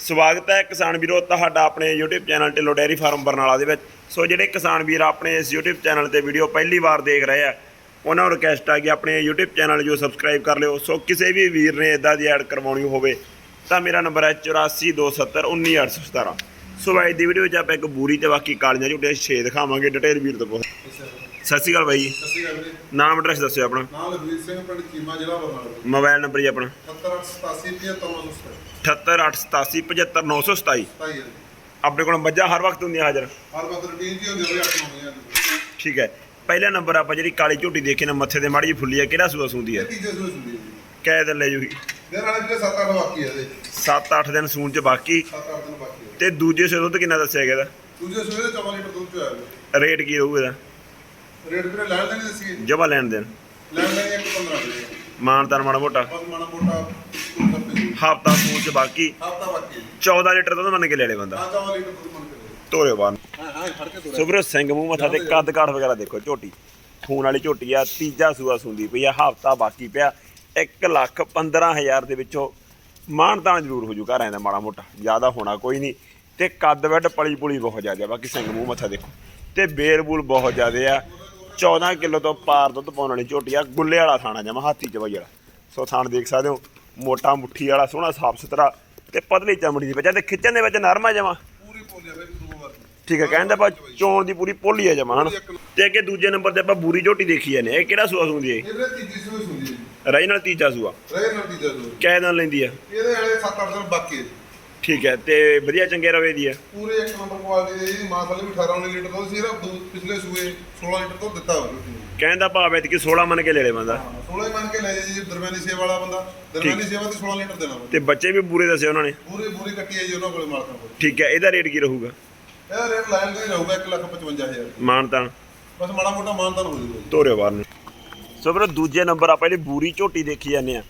ਸਵਾਗਤ ਹੈ ਕਿਸਾਨ ਵੀਰੋ ਤੁਹਾਡਾ ਆਪਣੇ YouTube channel Dhillon dairy farm Barnala ਦੇ ਵਿੱਚ। ਸੋ ਜਿਹੜੇ ਕਿਸਾਨ ਵੀਰ ਆਪਣੇ ਇਸ YouTube ਚੈਨਲ ਤੇ ਵੀਡੀਓ ਪਹਿਲੀ ਵਾਰ ਦੇਖ ਰਹੇ ਆ, ਉਹਨਾਂ ਨੂੰ ਰਿਕਵੈਸਟ ਆ ਕਿ ਆਪਣੇ YouTube ਚੈਨਲ ਜੋ ਸਬਸਕ੍ਰਾਈਬ ਕਰ ਲਿਓ। ਸੋ ਕਿਸੇ ਵੀ ਵੀਰ ਨੇ ਇਦਾਂ ਦੀ ਐਡ ਕਰਵਾਉਣੀ ਹੋਵੇ, ਤਾਂ ਮੇਰਾ ਨੰਬਰ ਹੈ 8427191817 ਸੋ ਅੱਜ ਦੀ ਵੀਡੀਓ ਵਿੱਚ ਆਪਾਂ ਇੱਕ ਬੂਰੀ ਤੇ ਬਾਕੀ ਕਾਲੀਆਂ ਝੁੱਟੀਆਂ ਛੇ ਦਿਖਾਵਾਂਗੇ ਡਿਟੇਲ ਵੀਰ ਤੋਂ ਪੁੱਛ। ਸਤਿ ਸ਼੍ਰੀ ਅਕਾਲ ਬਾਈ ਜੀ। ਸਸੀ ਗੱਲ ਜੀ ਨਾਮ ਐਡਰੈਸ ਦੱਸਿਓ ਆਪਣਾ। ਨਾਮ ਲਖਵੀਰ ਸਿੰਘ ਪਿੰਡ ਚੀਮਾ ਜ਼ਿਲ੍ਹਾ ਬਰਨਾਲਾ। ਮੋਬਾਈਲ ਨੰਬਰ ਜੀ ਆਪਣਾ। 7887 78877 ਤਾਈ ਹੈ ਆਪਣੇ ਕੋਲ ਮੱਝਾਂ ਹਰ ਵਕਤ ਹੁੰਦੀਆਂ ਹਾਜ਼ਰ। ਹਰ ਵਾਰ ਰੂਟੀਨ ਜੀ ਹੁੰਦੀ ਹੋਵੇ ਅੱਠ ਨੌ ਵਜੇ ਠੀਕ ਹੈ। ਪਹਿਲਾ ਨੰਬਰ ਆਪਾਂ ਜਿਹੜੀ ਕਾਲੀ ਝੋਟੀ ਦੇਖੀ ਨਾ ਮੱਥੇ ਤੇ ਮਾੜੀ ਜਿਹੀ ਫੁੱਲੀ ਹੈ ਕਿਹੜਾ ਸੂਆ ਸੁੰਦੀ ਹੈ ਇਹ ਤੀਜੇ ਸੂਏ ਹੁੰਦੀ ਹੈ ਕਹਿ ਦਿਨ ਲੈ ਜੂਗੀ। ਦੇ ਨਾਲ ਜਿਹੜੇ 7-8 ਬਾਕੀ ਹੈ ਇਹਦੇ। 7-8 ਦਿਨ ਸੂਣ ਚ ਬਾਕੀ। 7-8 ਦਿਨ ਬਾਕੀ ਹੈ ਤੇ ਦੂਜੇ ਸੂਏ ਦੁੱਧ ਕਿੰਨਾ ਦੱਸਿਆ ਗਿਆ ਇਹਦਾ? ਦੂਜੇ ਸੂਏ ਦੇ 14 ਲੀਟਰ ਦੁੱਧ ਚ ਆਇਆ ਰੇਟ ਕੀ ਰਹੂ ਇਹਦਾ? ਰੇਟ ਵੀਰੇ ਲੈਣ ਦੇਣੀ ਦੱਸੀ ਜਮਾ ਲੈਣ ਦੇਣ। ਲੈਣ ਦੇਣੀ ਇੱਕ 15 ਦੇ। ਮਾਨਤਾਨ ਮਾੜਾ ਮੋਟਾ। ਬਸ ਮਾੜਾ ਮੋਟਾ ਹਫਤਾ ਹਫਤਾ ਚ ਬਾਕੀ। ਬਾਕੀ ਹੈ ਜੀ। 14 ਲੀਟਰ ਦੁੱਧ ਮੰਨ ਕੇ ਲੈ ਲੈ ਬੰਦਾ। ਹਾਂ 14 ਲੀਟਰ ਦੁੱਧ ਮੰਨ ਕੇ ਤੋਰੇ ਬਾਹਰ ਹਾਂ ਹਾਂ ਫੜ ਕੇ ਤੋੜਾ ਸੁਬਰ ਸਿੰਘ ਮੂੰਹ ਮੱਥਾ ਤੇ ਕੱਦ ਕਾਠ ਵਗੈਰਾ ਦੇਖੋ ਝੋਟੀ। ਖੂਨ ਵਾਲੀ ਝੋਟੀ ਆ ਤੀਜਾ ਸੂਆ ਸੁੰਦੀ ਪਈ ਆ ਹਫਤਾ ਬਾਕੀ ਪਿਆ। 1 ਲੱਖ 15000 ਦੇ ਵਿੱਚੋਂ ਮਾਨਤਾਨ ਜ਼ਰੂਰ ਹੋ ਜੂ ਘਰ ਆਂਦਾ ਮਾੜਾ ਮੋਟਾ। ਜ਼ਿਆਦਾ ਹੋਣਾ ਕੋਈ ਨਹੀਂ। ਤੇ ਕੱਦ ਵੱਡ ਪਲੀ ਪੁਲੀ ਬਹੁਤ ਜ਼ਿਆਦਾ ਬਾਕੀ ਸਿੰਘ ਮੂੰਹ ਮੱਥਾ ਦੇਖੋ। ਤੇ ਬੇਲ ਬੂਲ ਬਹੁਤ ਜ਼ਿਆਦਾ ਆ। 14 ਕਿਲੋ ਤੋਂ ਪਾਰ ਦੁੱਧ ਪਾਉਣ ਵਾਲੀ ਝੋਟੀ ਆ ਗੁੱਲੇ ਵਾਲਾ ਥਾਣਾ ਜਮਾ ਹਾਥੀ ਚ ਵਈ ਵਾਲਾ ਸੋ ਥਾਣ ਦੇਖ ਸਕਦੇ ਹੋ ਮੋਟਾ ਮੁੱਠੀ ਵਾਲਾ ਸੋਹਣਾ ਸਾਫ਼ ਸੁਥਰਾ ਤੇ ਪਤਲੀ ਚਮੜੀ ਦੀ ਬੱਚਾ ਤੇ ਖਿੱਚਣ ਦੇ ਵਿੱਚ ਨਰਮ ਆ ਜਮਾ। ਪੂਰੀ ਪੋਲੀ ਹੈ ਦੋ ਵਾਰ। ਠੀਕ ਹੈ ਕਹਿੰਦਾ ਆਪਾਂ ਚੋਣ ਦੀ ਪੂਰੀ ਪੋਲੀ ਆ ਜਮਾ ਹਨ? ਤੇ ਅੱਗੇ ਦੂਜੇ ਨੰਬਰ ਤੇ ਆਪਾਂ ਬੂਰੀ ਝੋਟੀ ਦੇਖੀ ਜਾਂਦੇ ਆ ਇਹ ਕਿਹੜਾ ਸੂਆ ਸੁੰਦੀ ਹੈ ਇਹ? ਵੀਰੇ ਤੀਜੀ ਸੂਏ ਹੁੰਦੀ ਹੈ ਰਾਈ ਨਾਲ ਤੀਜਾ ਸੂਆ। ਰਹੇ ਨਾਲ ਤੀਜਾ ਸੂਏ ਕਿਹ ਲੈਂਦੀ ਆ? ਇਹਦੇ ਵਾਲੇ 7-8 ਦਿਨ ਬਾਕੀ ਹੈ ਠੀਕ ਹੈ ਤੇ ਵਧੀਆ ਚੰਗੇ ਰਵੇ ਦੀ ਆ ਪੂਰੇ ਇੱਕ ਨੰਬਰ ਕੁਆਲਿਟੀ ਦੇ ਜੀ ਮਾਂ ਥੱਲੇ ਵੀ 18 19 ਲੀਟਰ ਦੁੱਧ ਸੀ ਇਹਦਾ ਦੋ- ਪਿਛਲੇ ਸੂਏ 16 ਲੀਟਰ ਦੁੱਧ ਦਿੱਤਾ ਹੋਇਆ ਤੁਸੀਂ ਕਹਿੰਦਾ ਭਾਵ ਐਤਕੀ 16 ਮੰਨ ਕੇ ਲੈ ਲੈ ਬੰਦਾ। 16 ਹੀ ਮੰਨ ਕੇ ਲੈ ਜੀ ਦਰਮਿਆਨੀ ਸੇਵਾ ਵਾਲਾ ਬੰਦਾ। ਦਰਮਿਆਨੀ ਸੇਵਾ ਤੇ 16 ਲੀਟਰ ਦੇਣਾ ਵਾ। ਤੇ ਬੱਚੇ ਵੀ ਪੂਰੇ ਦੱਸੇ ਉਹਨਾਂ ਨੇ? ਪੂਰੀ ਪੂਰੀ ਕੱਟੀ ਹੈ ਜੀ ਉਹਨਾਂ ਕੋਲੇ ਮਾਲਕਾਂ ਕੋਲ। ਠੀਕ ਹੈ ਇਹਦਾ ਰੇਟ ਕੀ ਰਹੂਗਾ? ਇਹਦਾ ਰੇਟ ਲਾਈਨ ਦਾ ਹੀ ਰਹੂਗਾ 155000 ਮਾਨਤਾਨ ਬਸ ਮਾੜਾ ਮੋਟਾ ਮਾਨਤਾਨ ਹੋ ਜੂਗਾ ਜੀ। ਤੋਰਿਓ ਬਾਹਰ ਨੂੰ। ਸੋ ਵੀਰੋ ਦੂਜੇ ਨੰਬਰ ਆਪਾਂ ਜਿਹੜੀ ਬੂਰੀ ਝੋਟੀ ਦੇਖੀ ਜਾਂਦੇ ਆ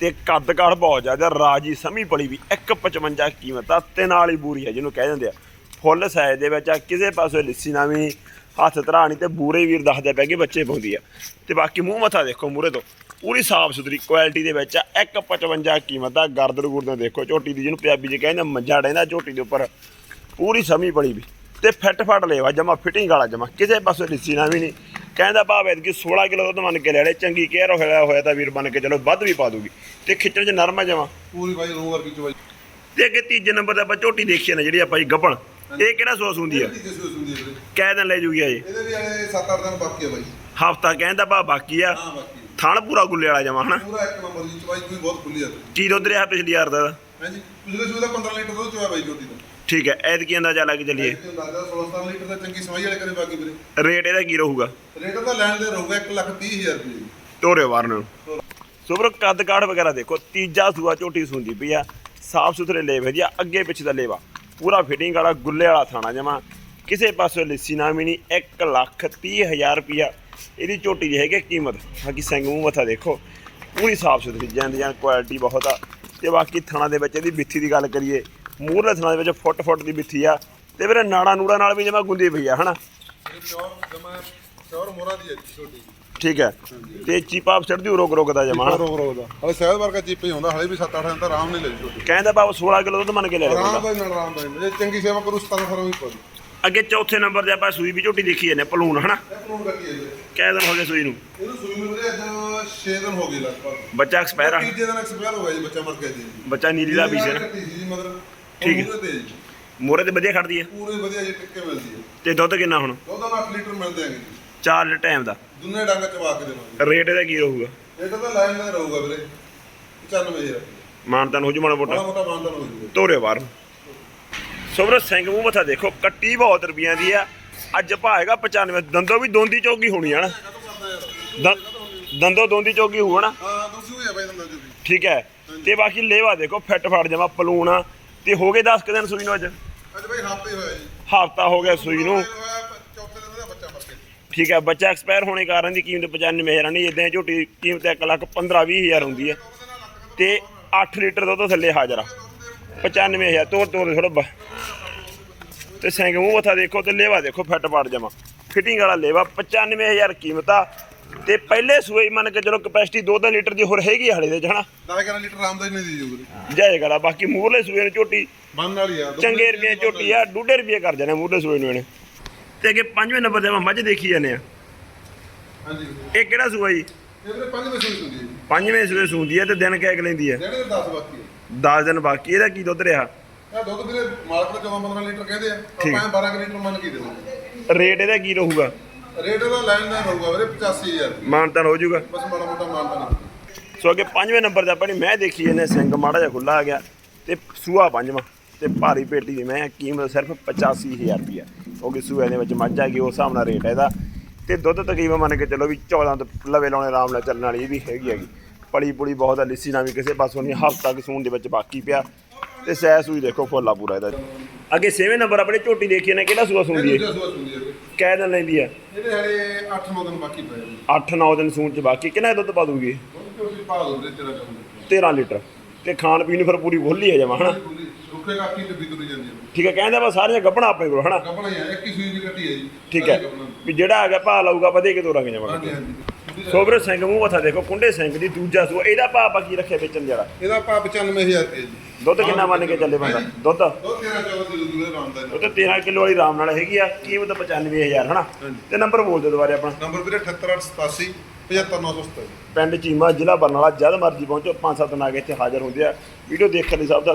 ਤੇ ਕੱਦ ਕਾਠ ਬਹੁਤ ਜ਼ਿਆਦਾ, ਰਾਜੀ ਸਮੀ ਪਲੀ ਵੀ 155 ਕੀਮਤ ਆ ਤੇ ਨਾਲ ਹੀ ਬੂਰੀ ਹੈ ਜਿਹਨੂੰ ਕਹਿ ਦਿੰਦੇ ਆ। ਫੁੱਲ ਸਾਈਜ਼ ਦੇ ਵਿੱਚ ਆ, ਕਿਸੇ ਪਾਸੇ ਲਿੱਸੀ ਨਾ ਵੀ ਹੱਥ ਧਰਾਣੀ ਤੇ ਬੂਰੇ ਵੀਰ ਦੱਸਦੇ ਪੈ ਗਏ ਬੱਚੇ ਪਾਉਂਦੀ ਆ। ਤੇ ਬਾਕੀ ਮੂੰਹ ਮੱਥਾ ਦੇਖੋ ਮੂਰੇ ਤੋਂ। ਪੂਰੀ ਸਾਫ਼ ਸੁਥਰੀ ਕੁਆਲਿਟੀ ਦੇ ਵਿੱਚ ਆ 155 ਕੀਮਤ ਆ ਗਰਦਨ ਗੁਰਦਨ ਦੇਖੋ, ਝੋਟੀ ਦੀ ਜਿਹਨੂੰ ਪੰਜਾਬੀ 'ਚ ਕਹਿੰਦੇ ਮੰਜਾ ਡੈਂਦਾ ਝੋਟੀ ਦੇ ਉੱਪਰ। ਪੂਰੀ ਸਮੀ ਪਲੀ ਵੀ। ਤੇ ਫਿੱਟ ਫੜ ਲੈਵਾ, ਜਮਾ ਫਿਟਿੰਗ ਵਾਲਾ ਜਮਾ, ਕਿਸੇ ਪਾਸੇ ਲਿੱਸੀ ਨਾ ਵੀ ਨਹੀਂ। ਕਹਿੰਦਾ ਭਾਵ ਐਤਕੀ 16 ਕਿਲੋ ਦੁੱਧ ਮੰਨ ਕੇ ਲੈ ਲੈ ਚੰਗੀ ਕੇਅਰ ਹੋਇਆ ਹੋਇਆ ਤਾਂ ਵੀਰ ਬਣ ਕੇ ਚਲੋ ਵੱਧ ਵੀ ਪਾ ਦੂਗੀ। ਤੇ ਖਿੱਚਣ 'ਚ ਨਰਮ ਆ ਪੂਰੀ ਬਾਈ ਰੋ ਵਰਗੀ ਚਵਾਈ ਤੇ ਅੱਗੇ ਤੀਜੇ ਨੰਬਰ ਤੇ ਆਪਾਂ ਝੋਟੀ ਦੇਖੀ ਨਾ ਜਿਹੜੀ ਆਪਾਂ ਜੀ ਗੱਪਣ ਇਹ ਕਿਹੜਾ ਸੋਸ ਹੁੰਦੀ ਆ? ਕਹਿ ਦਿਨ ਲੈ ਜੂਗੀ ਆ ਇਹ ਇਹਦੇ ਵੀ ਵਾਲੇ 7-8 ਦਿਨ ਬਾਕੀ ਹੈ ਬਾਈ। ਹਫਤਾ ਕਹਿੰਦਾ ਭਾ ਬਾਕੀ ਆ। ਹਾਂ ਬਾਕੀ ਥਣ ਪੂਰਾ ਗੁੱਲੇ ਵਾਲਾ ਜਮਾ ਹਨਾ? ਪੂਰਾ ਇੱਕ ਨੰਬਰ ਦੀ ਚਵਾਈ ਕੋਈ ਬਹੁਤ ਖੁੱਲੀ ਹੈ ਕੀ ਦੁੱਧ ਰਿਹਾ ਪਿਛਲੀ ਵਾਰ ਦਾ? ਹਾਂਜੀ ਪਿਛਲੇ ਸੂਏ ਦਾ 15 ਲੀਟਰ ਦੁੱਧ ਚੋਇਆ ਬਾਈ ਜੋਟੀ ਦਾ ਠੀਕ ਹੈ ਐਤਕੀ ਅੰਦਾਜ਼ਾ ਲੱਗ ਚੱਲੀਏ। ਇਹ ਅੰਦਾਜ਼ਾ 16 ਲੀਟਰ ਦਾ ਚੰਗੀ ਸਵਾਈ ਵਾਲੇ ਕਰੇ ਬਾਕੀ ਵੀਰੇ। ਰੇਟ ਇਹਦਾ ਕੀ ਰਹੂਗਾ? ਰੇਟ ਤਾਂ ਲੈਣ ਦੇ ਰਹੂਗਾ 1 ਲੱਖ 30 ਹਜ਼ਾਰ ਰੁਪਏ ਜੀ। ਤੋਰੇ ਵਾਰ ਨੂੰ। ਸੁਬਰ ਕੱਦ ਕਾਠ ਵਗੈਰਾ ਦੇਖੋ ਤੀਜਾ ਸੂਆ ਝੋਟੀ ਸੁੰਦੀ ਪਈ ਆ। ਸਾਫ਼ ਸੁਥਰੇ ਲੇਵੇ ਦੀ ਆ ਅੱਗੇ ਪਿੱਛੇ ਦਾ ਲੇਵਾ। ਪੂਰਾ ਫਿਟਿੰਗ ਵਾਲਾ ਗੁੱਲੇ ਵਾਲਾ ਥਾਣਾ ਜਮਾ। ਕਿਸੇ ਪਾਸੇ ਲਿੱਸੀ ਨਾ ਨਹੀਂ 1 ਲੱਖ 30 ਹਜ਼ਾਰ ਰੁਪਿਆ ਇਹਦੀ ਝੋਟੀ ਦੀ ਹੈਗੀ ਕੀਮਤ। ਬਾਕੀ ਸਿੰਘ ਮੂੰਹ ਮੱਥਾ ਦੇਖੋ ਪੂਰੀ ਸਾਫ਼ ਸੁਥਰੀ ਜਾਂਦੀ ਜਾਂ ਕੁਆਲਿਟੀ ਬਹੁਤ ਆ। ਤੇ ਬਾਕੀ ਥਣਾ ਦੇ ਵਿੱਚ ਇਹਦੀ ਬਿੱਥੀ ਦੀ ਗੱਲ ਕਰੀਏ ਮੂਹਰਲੇ ਥਣਾ ਦੇ ਵਿੱਚ ਫੁੱਟ ਫੁੱਟ ਦੀ ਬਿੱਥੀ ਆ ਤੇ ਵੀਰੇ ਨਾੜਾ ਨੂੜਾ ਨਾਲ ਵੀ ਜਮਾ ਗੁੰਦੀ ਪਈ ਆ ਹਨਾ? ਇਹ ਪਿਓਰ ਜਮਾ ਪਿਓਰ ਮੋਰਾ ਦੀ ਹੈ ਜੀ ਛੋਟੀ ਠੀਕ ਹੈ। ਤੇ ਚੀਪਾ ਚੜਦੀ ਰੋਕ ਰੋਕਦਾ ਜਮਾ ਹਨਾ? ਰੋਗ ਰੋਗ ਦਾ। ਹਲੇ ਸਹਿਦ ਵਰਗਾ ਚੀਪੇ ਹੀ ਹੁੰਦਾ ਹਲੇ ਵੀ 7-8 ਦਿਨ ਤਾਂ ਆਰਾਮ ਨਹੀਂ ਲੈ ਛੋਟੀ ਕਹਿੰਦਾ ਬਾਬਾ 16 ਕਿਲੋ ਦੁੱਧ ਮੰਨ ਕੇ ਲੈ ਲੈ ਆਰਾਮ ਦਾ ਹੀ ਨਾਲ ਆਰਾਮ ਦਾ ਹੀ। ਜੇ ਚੰਗੀ ਸੇਵਾ ਕਰੂ 17 ਫਿਰ ਵੀ ਪਾ ਅੱਗੇ ਚੌਥੇ ਨੰਬਰ ਤੇ ਆਪਾਂ ਸੂਈ ਵੀ ਝੋਟੀ ਦੇਖੀ ਜਾਂਦੇ ਪਲੂਣ ਹਨਾ? ਫੋਨ ਕੱਟੀ ਹੈ ਜੀ। ਕਿਹ ਦਿਨ ਹੋ ਗਏ ਸੂਈ ਨੂੰ? ਇਹਨੂੰ ਸੂਈ ਨੂੰ ਵੀਰੇ ਅੱਜ 6 ਦਿਨ ਹੋ ਗਏ ਲਗਭਗ। ਬੱਚਾ ਐਕਸਪਾਇਰ ਆ। ਤੀਜੇ ਦਿਨ ਐਕਸਪਾਇਰ ਹੋ ਗਿਆ ਜੀ ਬੱਚਾ ਮਰ ਗਿਆ ਜੀ। ਬੱਚਾ ਨੀਲੀ ਦਾ ਪੀਸ ਹੈ ਨਾ। ਜੀ ਮਗਰ। ਠੀਕ ਹੈ। ਮੋਰੇ ਤੇ ਵਧੀਆ ਖੜਦੀ ਹੈ? ਪੂਰੇ ਵਧੀਆ ਜੀ ਟਿੱਕੇ ਮਿਲਦੀ ਹੈ। ਤੇ ਦੁੱਧ ਕਿੰਨਾ ਹੁਣ? ਉਹਦਾ 8 ਲੀਟਰ ਮਿਲਦੇ ਜੀ। 4 ਲੀਟਰ ਟਾਈਮ ਦਾ। ਦੁੰਨੇ ਡੰਗ ਚਵਾ ਕੇ ਦੇਵਾਂਗੇ। ਰੇਟ ਇਹਦਾ ਕੀ ਰਹੂਗਾ? ਇਹ ਤਾਂ ਲਾਈਨ ਦਾ ਰਹੂਗਾ ਵੀਰੇ। 95000 ਮਾਨਤਾਨ ਹੋ ਜੂ ਮਾੜਾ ਬੜਾ ਮੋਟਾ ਮੋਟਾ ਮਾਨਦਾਨ ਹੋ ਜੂਗਾ। ਤੋਰੇ ਬਾਹਰ ਸੋਬਰ ਸਿੰਘ ਮੂੰਹ ਮੱਥਾ ਦੇਖੋ ਕੱਟੀ ਬਹੁਤ ਰੁਪਈਆਂ ਦੀ ਆ। ਅੱਜ ਭਾਏਗਾ 95 ਦੰਦੋ ਵੀ ਦੋਂਦੀ ਚੌਗੀ ਹੋਣੀ ਆ ਨਾ। ਦੰ- ਦੰਦੋ ਦੋਂਦੀ ਚੌਗੀ ਨਾ। ਹਾਂ ਤੁਸੀਂ ਹੋਇਆ ਬਾਈ ਦੰਦਾ ਜੀ। ਠੀਕ ਹੈ। ਤੇ ਬਾਕੀ ਲੇਵਾ ਦੇਖੋ ਫਿੱਟ ਫੜ ਜਮਾ ਪਲੂਣ। ਤੇ ਹੋ ਗਏ 10 ਕੁ ਦਿਨ ਸੂਈ ਨੂੰ ਅੱਜ? ਅੱਜ ਬਾਈ ਹਫ਼ਤੇ ਹੋਇਆ ਜੀ। ਹਫਤਾ ਹੋ ਗਿਆ ਸੂਈ ਨੂੰ। ਹੋਇਆ ਚੌਥੇ ਦਿਨ ਦਾ ਬੱਚਾ ਮਰ ਠੀਕ ਹੈ ਬੱਚਾ ਐਕਸਪਾਇਰ ਹੋਣੇ ਕਾਰਨ ਦੀ ਕੀਮਤ 95000 ਨਹੀਂ ਇਦਾਂ ਝੋਟੀ ਕੀਮਤ 1 ਲੱਖ 15 20000 ਹੁੰਦੀ ਹੈ। ਤੇ 8 ਲੀਟਰ ਦੁੱਧ ਥੱਲੇ ਹਾਜ਼ਰ ਆ। 95000 ਤੋੜ ਤੋੜ ਥੋੜਾ ਤੇ ਸਿੰਘ ਮੂੰਹ ਮੱਥਾ ਦੇਖੋ ਤੇ ਲੇਵਾ ਦੇਖੋ ਫਿੱਟ ਪਾੜ ਜਮਾ ਫਿਟਿੰਗ ਵਾਲਾ ਲੇਵਾ 95000 ਕੀਮਤ ਆ। ਤੇ ਪਹਿਲੇ ਸੂਏ ਹੀ ਮੰਨ ਕੇ ਚਲੋ ਕਪੈਸਿਟੀ 2-3 ਲੀਟਰ ਦੀ ਹੋਰ ਹੈਗੀ ਆ ਹਲੇ ਦੇ ਹਨਾ 10 11 ਲੀਟਰ ਆਮਦਨੀ ਨਹੀਂ ਦੀ ਜੂਗੀ ਜਾਏਗਾ ਲਾ ਬਾਕੀ ਮੂਰਲੇ ਸੂਏ ਨੂੰ ਝੋਟੀ ਬੰਨ ਵਾਲੀ ਆ ਚੰਗੇ ਰੁਪਏ ਝੋਟੀ ਆ ਡੂਢੇ ਰੁਪਏ ਕਰ ਜਾਣੇ ਮੂਰਲੇ ਸੂਏ ਨੂੰ ਇਹਨੇ। ਤੇ ਅੱਗੇ ਪੰਜਵੇਂ ਨੰਬਰ ਤੇ ਮੱਝ ਦੇਖੀ ਜਾਂਦੇ ਆ। ਹਾਂਜੀ। ਇਹ ਕਿਹੜਾ ਸੂਆ ਜੀ? ਇਹਦੇ ਪੰਜ ਵਜੇ ਸੁਣੀ ਹੁੰਦੀ ਹੈ ਪੰਜਵੇਂ ਸੂਏ ਸੂੰਦੀ ਹੈ ਤੇ ਦਿਨ ਕਿਆ ਕੁ ਲੈਂਦੀ ਹੈ ਜਿਹੜੇ ਦੇ 10 ਬਾਕੀ ਹੈ 10 ਦਿਨ ਬਾਕੀ ਇਹਦਾ ਕੀ ਦੁੱਧ ਰਿਹਾ? ਇਹ ਦੁੱਧ ਵੀਰੇ ਮਾਲਕ ਦਾ 14 15 ਲੀਟਰ ਕਹਿੰਦੇ ਆ। ਆਪਾਂ 12 ਲੀਟਰ ਮੰਨ ਕੇ ਦੇਵਾਂਗੇ। ਰੇਟ ਇਹਦਾ ਕੀ ਰਹੂਗਾ? ਰੇਟ ਇਹਦਾ ਲੈਣ ਦਾ ਹੋਊਗਾ ਵੀਰੇ 85000 ਮਾਨਤਾਨ ਹੋ ਜਾਊਗਾ। ਬਸ ਮਾੜਾ ਮੋਟਾ ਮਾਨਤਾ ਨਹੀਂ ਸੋ ਅੱਗੇ ਪੰਜਵੇਂ ਨੰਬਰ ਤੇ ਆਪਾਂ ਨੇ ਮੈਂ ਦੇਖੀ ਇਹਨੇ ਸਿੰਘ ਮਾੜਾ ਜਿਹਾ ਖੁੱਲਾ ਆ ਗਿਆ ਤੇ ਸੂਆ ਪੰਜਵਾਂ ਤੇ ਭਾਰੀ ਪੇਟੀ ਦੀ ਮੈਂ ਕੀਮਤ ਸਿਰਫ 85000 ਰੁਪਇਆ ਕਿਉਂਕਿ ਸੂਏ ਦੇ ਵਿੱਚ ਮੱਝ ਆ ਗਈ ਉਸ ਹਿਸਾਬ ਨਾਲ ਰੇਟ ਹੈ ਇਹਦਾ। ਤੇ ਦੁੱਧ ਤਕਰੀਬਨ ਮੰਨ ਕੇ ਚੱਲੋ ਵੀ 14 ਤੋਂ ਲਵੇ ਲਾਉਣੇ ਆਰਾਮ ਨਾਲ ਚੱਲਣ ਵਾਲੀ ਇਹ ਵੀ ਹੈਗੀ ਹੈਗੀ। ਪਲੀ ਪੁਲੀ ਬਹੁਤ ਆ ਲਿੱਸੀ ਨਾ ਵੀ ਕਿਸੇ ਪਾਸੋਂ ਨਹੀਂ ਹਫ਼ਤਾ ਕੁ ਸੂਣ ਦੇ ਵਿੱਚ ਬਾਕੀ ਪਿਆ। ਤੇ ਸੈ ਸੂਈ ਦੇਖੋ ਫੁੱਲਾ ਪੂਰਾ ਇਹਦਾ। ਅੱਗੇ 6ਵੇਂ ਨੰਬਰ ਆਪਣੇ ਝੋਟੀ ਦੇਖੀ ਨੇ ਕਿਹੜਾ ਸੂਆ ਸੂੰਦੀ ਹੈ। ਕਹਿ ਦਿਨ ਲੈਂਦੀ ਹੈ ਇਹਦੇ ਹਲੇ 8-9 ਦਿਨ ਬਾਕੀ ਪਏ ਨੇ। 8-9 ਦਿਨ ਸੂਣ ਚ ਬਾਕੀ ਕਿੰਨਾ ਦੁੱਧ ਪਾ ਦੂਗੀ? ਦੁੱਧ ਤੇ ਅਸੀਂ ਪਾ ਦੋ ਵੀਰੇ ਤੇਰਾ ਚਾਹੁੰਦੇ 13 ਲੀਟਰ। ਤੇ ਖਾਣ ਪੀਣ ਫਿਰ ਪੂਰੀ ਖੁੱਲੀ ਹੈ ਜਮਾ ਹਨਾ? ਰੁੱਖੇ ਕਾਕੀ ਤੇ ਵਿਕਰੀ ਜਾਂਦੀ ਹੈ? ਠੀਕ ਹੈ ਕਹਿੰਦਾ ਵਾ ਸਾਰੀਆਂ ਗੱਭਣਾ ਆਪਣੇ ਕੋਲ ਹਨਾ? ਗੱਪਣਾ ਹੀ ਆ ਇੱਕ ਹੀ ਸੂਈ ਦੀ ਕੱਟੀ ਹੈ ਜੀ ਠੀਕ ਹੈ। ਵੀ ਜਿਹੜਾ ਹੈਗਾ ਭਾ ਲਾਊਗਾ ਦੇ ਕੇ ਤੋਰਾਂਗੇ ਹਾਂਜੀ ਹਾਂਜੀ। ਸੋਬਰ ਸਿੰਘ ਮੂੰਹ ਮੱਥਾ ਦੇਖੋ ਕੁੰਡੇ ਸਿੰਘ ਦੀ ਦੂਜਾ ਸੂਆ ਇਹਦਾ ਭਾ ਆਪਾਂ ਕੀ ਰੱਖਿਆ ਵੇਚਣ ਜਿਹੜਾ ਇਹਦਾ ਪਾ 95000 ਰੁਪਏ ਜੀ। ਦੁੱਧ ਕਿੰਨਾ ਮੰਨ ਕੇ ਚੱਲੇ ਬੰਦਾ? ਦੁੱਧ? ਦੋ 13 14 ਦੀ ਦੂਰੇ ਰਾਮਦਾ ਉਹ ਤੇ 13 ਕਿਲੋ ਵਾਲੀ ਆਰਾਮ ਨਾਲ ਹੈਗੀ ਆ ਕੀਮਤ 95000 ਹਨਾ? ਤੇ ਨੰਬਰ ਬੋਲ ਦਿਓ ਦੁਬਾਰੇ ਆਪਣਾ। ਨੰਬਰ ਵੀਰੇ 78887 75977 ਪਿੰਡ ਚੀਮਾ ਜ਼ਿਲ੍ਹਾ ਬਰਨਾਲਾ ਜਦ ਮਰਜ਼ੀ ਪਹੁੰਚੋ ਪੰਜ ਸੱਤ ਨਾਗ ਇੱਥੇ ਹਾਜ਼ਰ ਹੁੰਦੇ ਆ। ਵੀਡੀਓ ਦੇਖਣ ਲਈ ਸਭ ਦਾ